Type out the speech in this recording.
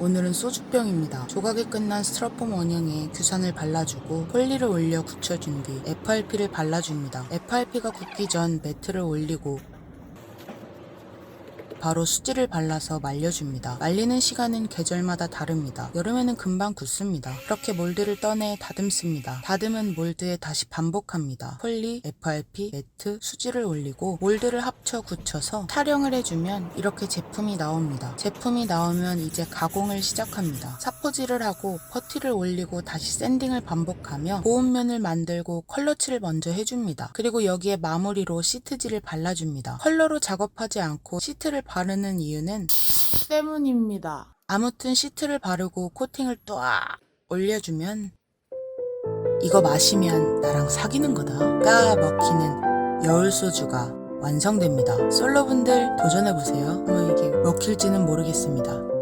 오늘은 소주병입니다. 조각이 끝난 스티로폼 원형에 규산을 발라주고 폴리를 올려 굳혀준 뒤 FRP를 발라줍니다. FRP가 굳기 전 매트를 올리고 바로 수지를 발라서 말려줍니다. 말리는 시간은 계절마다 다릅니다. 여름에는 금방 굳습니다. 그렇게 몰드를 떠내 다듬습니다. 다듬은 몰드에 다시 반복합니다. 폴리, FRP, 매트, 수지를 올리고 몰드를 합쳐 굳혀서 타령을 해주면 이렇게 제품이 나옵니다. 제품이 나오면 이제 가공을 시작합니다. 사포질을 하고 퍼티를 올리고 다시 샌딩을 반복하며 보온면을 만들고 컬러칠을 먼저 해줍니다. 그리고 여기에 마무리로 시트지를 발라줍니다. 컬러로 작업하지 않고 시트를 바르는 이유는 때문입니다. 아무튼 시트를 바르고 코팅을 딱 올려주면 이거 마시면 나랑 사귀는 거다. 까 먹히는 여울 소주가 완성됩니다. 솔로분들 도전해보세요. 아마 이게 먹힐지는 모르겠습니다.